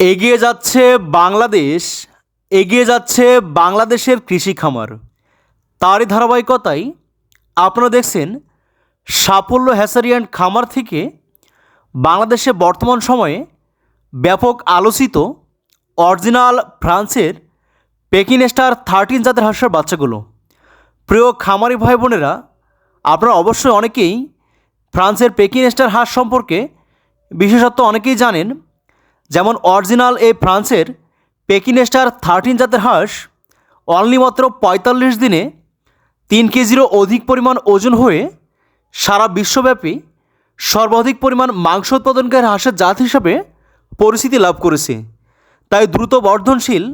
এগিয়ে যাচ্ছে বাংলাদেশ, এগিয়ে যাচ্ছে বাংলাদেশের কৃষি খামার। তারই ধারাবাহিকতায় আপনারা দেখছেন সাফল্য হ্যাসারি অ্যান্ড খামার থেকে বাংলাদেশে বর্তমান সময়ে ব্যাপক আলোচিত অরিজিনাল ফ্রান্সের পেকিন স্টার থার্টিন জাতের হাঁসের বাচ্চাগুলো। প্রিয় খামারি ভাই বোনেরা, আপনারা অবশ্যই অনেকেই ফ্রান্সের পেকিন স্টার হাঁস সম্পর্কে বিশেষত্ব অনেকেই জানেন। যেমন অরিজিনাল এই ফ্রান্সের পেকিন স্টার থার্টিন জাতের হাঁস, অনলি মাত্র পঁয়তাল্লিশ দিনে তিন কেজিরও অধিক পরিমাণ ওজন হয়ে সারা বিশ্বব্যাপী সর্বাধিক পরিমাণ মাংস উৎপাদনকারী হাঁসের জাত হিসাবে পরিচিতি লাভ করেছে। তাই দ্রুত বর্ধনশীল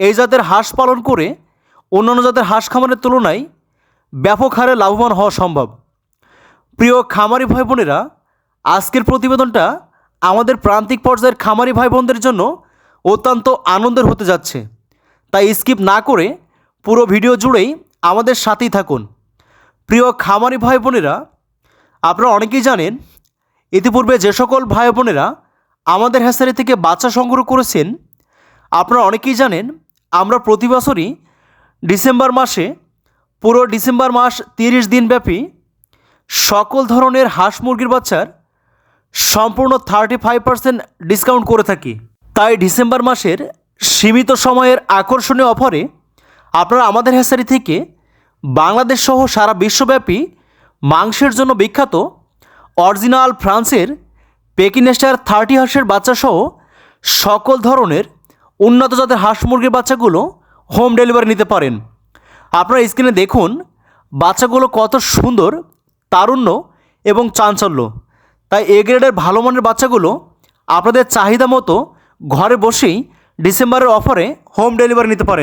এই জাতের হাঁস পালন করে অন্যান্য জাতের হাঁস খামারের তুলনায় ব্যাপক হারে লাভবান হওয়া সম্ভব। প্রিয় খামারি ভাই বোনেরা, আজকের প্রতিবেদনটা আমাদের প্রান্তিক পর্যায়ের খামারি ভাই বোনদের জন্য অত্যন্ত আনন্দের হতে যাচ্ছে। তাই স্কিপ না করে পুরো ভিডিও জুড়েই আমাদের সাথেই থাকুন। প্রিয় খামারি ভাই বোনেরা আপনারা অনেকেই জানেন, ইতিপূর্বে যে সকল ভাই বোনেরা আমাদের হ্যাসারি থেকে বাচ্চা সংগ্রহ করেছেন, আপনারা অনেকেই জানেন, আমরা প্রতি বছরই ডিসেম্বর মাসে, পুরো ডিসেম্বর মাস তিরিশ দিনব্যাপী সকল ধরনের হাঁস মুরগির বাচ্চার সম্পূর্ণ থার্টি ফাইভ পার্সেন্ট ডিসকাউন্ট করে থাকি। তাই ডিসেম্বর মাসের সীমিত সময়ের আকর্ষণীয় অফারে আপনারা আমাদের হ্যাসারি থেকে বাংলাদেশ সহ সারা বিশ্বব্যাপী মাংসের জন্য বিখ্যাত অরিজিনাল ফ্রান্সের পেকিনেস্টার থার্টি হাঁসের বাচ্চা সহ সকল ধরনের উন্নত জাতের হাঁস মুরগির বাচ্চাগুলো হোম ডেলিভারি নিতে পারেন। আপনারা স্ক্রিনে দেখুন, বাচ্চাগুলো কত সুন্দর, তারুণ্য এবং চাঞ্চল্য। তাই এ গ্রেডের ভালো মানের বাচ্চাগুলো আপনাদের চাহিদা মতো ঘরে বসেই ডিসেম্বরের অফারে হোম ডেলিভারি নিতে পারেন।